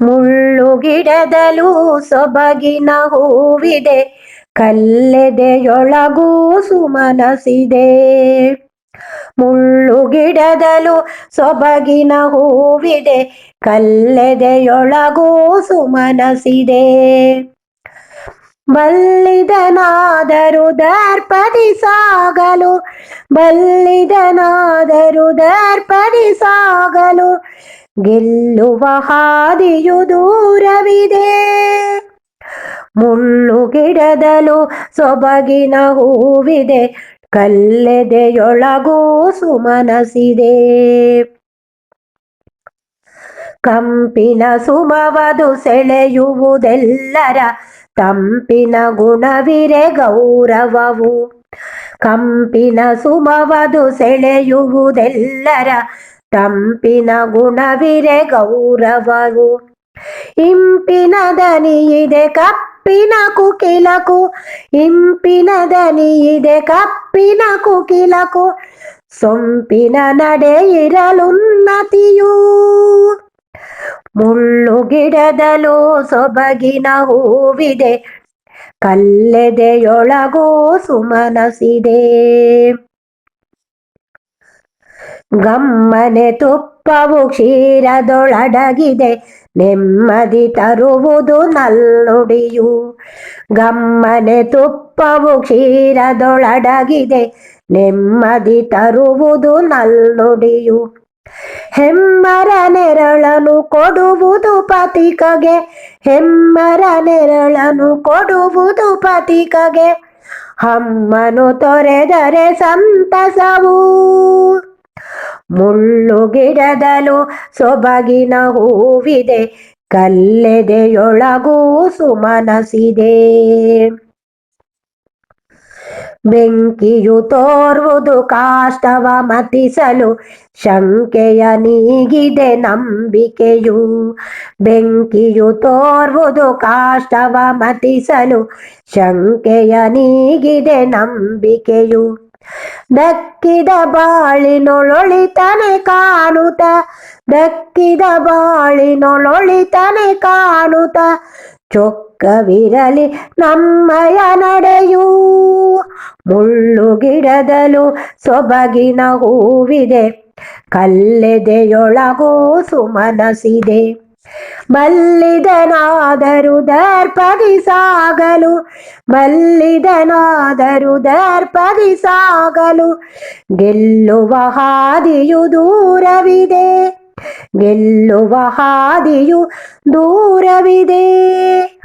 ಮುಳ್ಳುಗಿಡದಲು ಸೊಬಗಿನ ಹೂವಿದೆ ಕಲ್ಲೆದೆಯೊಳಗೂ ಸುಮನಸಿದೆ. ಮುಳ್ಳು ಗಿಡದಲೂ ಸೊಬಗಿನ ಹೂವಿದೆ ಕಲ್ಲೆದೆಯೊಳಗೂ ಸುಮನಸಿದೆ. ಬಲ್ಲಿದನಾದರೂ ದರ್ಪದಿ ಸಾಗಲು ಬಲ್ಲಿದನಾದರು ದರ್ಪದಿ ಸಾಗಲು ಗೆಲ್ಲುವ ಹಾದಿಯು ದೂರವಿದೆ. ಮುಳ್ಳುಗಿಡದಲು ಸೊಬಗಿನ ಹೂವಿದೆ, ಕಲ್ಲೆದೆಯೊಳಗೂ ಸುಮನಸಿದೆ. ಕಂಪಿನ ಸುಮವದು ಸೆಳೆಯುವುದೆಲ್ಲರ ತಂಪಿನ ಗುಣವಿರೆ ಗೌರವವು ಕಂಪಿನ ಸುಮವದು ಸೆಳೆಯುವುದೆಲ್ಲರ ತಂಪಿನ ಗುಣವಿರೆ ಗೌರವವು ಇಂಪಿನ ದನಿಯಿದೆ ಕಪ್ಪಿನ ಕುಕಿಲಕು ಇಂಪಿನ ದನಿಯಿದೆ ಕಪ್ಪಿನ ಕುಕಿಲಕು ಸೊಂಪಿನ ನಡೆ ಇರಲುನ್ನತಿಯೂ ಮುಳ್ಳುಗಿಡದಲು ಸೊಬಗಿನ ಹೂವಿದೆ. ಕಲ್ಲೆದೆಯೊಳಗೂ ಸುಮನಸಿದೆ. ಗಮ್ಮನೆ ತುಪ್ಪವು ಕ್ಷೀರದೊಳಡಗಿದೆ. ನೆಮ್ಮದಿ ತರುವುದು ನಲ್ಲುಡಿಯು. ಗಮ್ಮನೆ ತುಪ್ಪವು ಕ್ಷೀರದೊಳಡಗಿದೆ. ನೆಮ್ಮದಿ ತರುವುದು ನಲ್ಲುಡಿಯು. ಹೆಮ್ಮರ ನೆರಳನು ಕೊಡುವುದು ಪತಿಕಗೆ. ಹೆಮ್ಮರ ನೆರಳನು ಕೊಡುವುದು ಪತಿಕಗೆ. ಹಮ್ಮನು ತೊರೆದರೆ ಸಂತಸವು. ಮುಳ್ಳು ಗಿಡದಲು ಸೊಬಗಿನ ಹೂವಿದೆ. ಕಲ್ಲೆದೆಯೊಳಗೂ ಸುಮನಸಿದೆ. ಬೆಂಕಿಯು ತೋರುವುದು ಕಾಷ್ಟವ ಮತಿಸಲು ಶಂಕೆಯ ನೀಗಿದೆ ನಂಬಿಕೆಯು. ಬೆಂಕಿಯು ತೋರುವುದು ಕಾಷ್ಟವ ಮತಿಸಲು ಶಂಕೆಯ ನೀಗಿದೆ ನಂಬಿಕೆಯು. ದಕ್ಕಿದ ಬಾಳಿನೊಳೊಳಿತನೆ ಕಾಣುತ್ತ ದಕ್ಕಿದ ಬಾಳಿನೊಳೊಳಿತನೆ ಕಾಣುತ್ತ ಚೊಕ್ಕವಿರಲಿ ನಮ್ಮಯ ನಡೆಯೂ. ಮುಳ್ಳುಗಿಡದಲು ಸೊಬಗಿನ ಹೂವಿದೆ. ಕಲ್ಲೆದೆಯೊಳಗೂ ಸುಮನಸಿದೆ. ಮಲ್ಲಿದನಾದರು ದರ್ಪಗಿಸಾಗಲು ದರ್ಪದಿ ಸಾಗಲು, ಗೆಲ್ಲುವ ಹಾದಿಯು ದೂರವಿದೆ. ಗೆಲ್ಲುವ ಹಾದಿಯು ದೂರವಿದೆ.